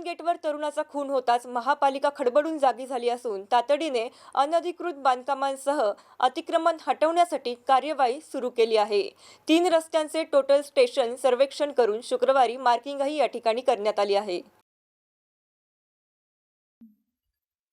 पैठण गेटवर तरुणाचा खून होताच महापालिका खडबडून जागी झाली असून तातडीने अनधिकृत बांधकामांसह अतिक्रमण हटवण्यासाठी कार्यवाही सुरू केली आहे. तीन रस्त्यांचे टोटल स्टेशन सर्वेक्षण करून शुक्रवारी मार्किंगही या ठिकाणी करण्यात आली आहे.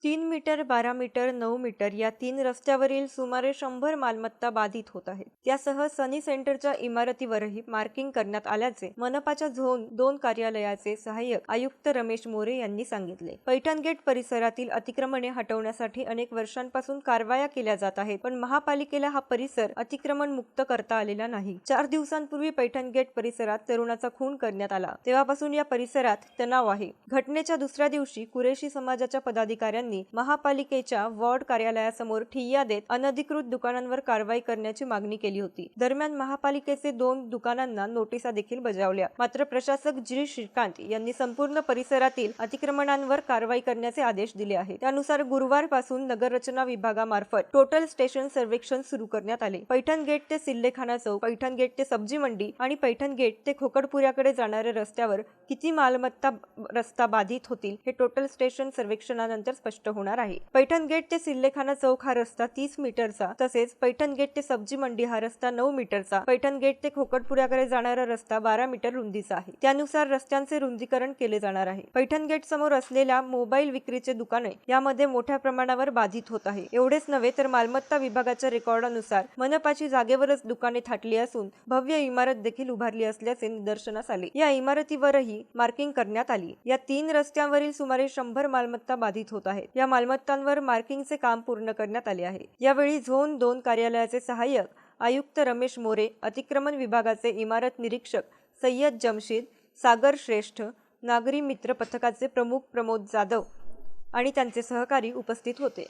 तीन मीटर बारा मीटर नऊ मीटर या तीन रस्त्यावरील सुमारे शंभर मालमत्ता बाधित होत आहेत. त्यासह सनी सेंटरच्या इमारतीवरही मार्किंग करण्यात आल्याचे मनपाच्या झोन दोन कार्यालयाचे सहाय्यक आयुक्त रमेश मोरे यांनी सांगितले. पैठण गेट परिसरातील अतिक्रमणे हटवण्यासाठी अनेक वर्षांपासून कारवाया केल्या जात आहेत पण महापालिकेला हा परिसर अतिक्रमण मुक्त करता आलेला नाही. चार दिवसांपूर्वी पैठण गेट परिसरात तरुणाचा खून करण्यात आला. तेव्हापासून या परिसरात तणाव आहे. घटनेच्या दुसऱ्या दिवशी कुरेशी समाजाच्या पदाधिकाऱ्यांनी महापालिकेच्या वॉर्ड कार्यालयासमोर ठिय्या देत अनधिकृत दुकानांवर कारवाई करण्याची मागणी केली होती. दरम्यान महापालिकेचे दोन दुकानांना नोटिसा देखील बजावल्या. मात्र प्रशासक जी. श्रीकांत यांनी संपूर्ण परिसरातील अतिक्रमणांवर कारवाई करण्याचे आदेश दिले आहेत. त्यानुसार गुरुवारपासून नगररचना विभागामार्फत टोटल स्टेशन सर्वेक्षण सुरू करण्यात आले. पैठण गेट ते सिल्लेखाना चौक पैठण गेट ते सब्जी मंडी आणि पैठण गेट ते खोकडपुऱ्याकडे जाणाऱ्या रस्त्यावर किती मालमत्ता रस्ता बाधित होतील हे टोटल स्टेशन सर्वेक्षणानंतर स्पष्ट होणार आहे. पैठण गेट ते सिल्लेखाना चौक हा रस्ता तीस मीटरचा तसेच पैठण गेट ते सब्जी मंडी हा रस्ता नऊ मीटरचा पैठण गेट ते खोकडपुऱ्याकडे जाणारा रस्ता बारा मीटर रुंदीचा आहे. त्यानुसार रस्त्यांचे रुंदीकरण केले जाणार आहे. पैठण गेट समोर असलेल्या मोबाईल विक्रीचे दुकाने यामध्ये मोठ्या प्रमाणावर बाधित होत आहे. एवढेच नव्हे तर मालमत्ता विभागाच्या रेकॉर्डानुसार मनपाची जागेवरच दुकाने थाटली असून भव्य इमारत देखील उभारली असल्याचे निदर्शनास आले. या इमारतीवरही मार्किंग करण्यात आली. या तीन रस्त्यांवरील सुमारे शंभर मालमत्ता बाधित होत आहेत या मालमत्तांवर मार्किंगचे काम पूर्ण करण्यात आले आहे. यावेळी झोन दोन कार्यालयाचे सहाय्यक आयुक्त रमेश मोरे अतिक्रमण विभागाचे इमारत निरीक्षक सय्यद जमशीद सागर श्रेष्ठ नागरी मित्र पथकाचे प्रमुख प्रमोद जाधव आणि त्यांचे सहकारी उपस्थित होते.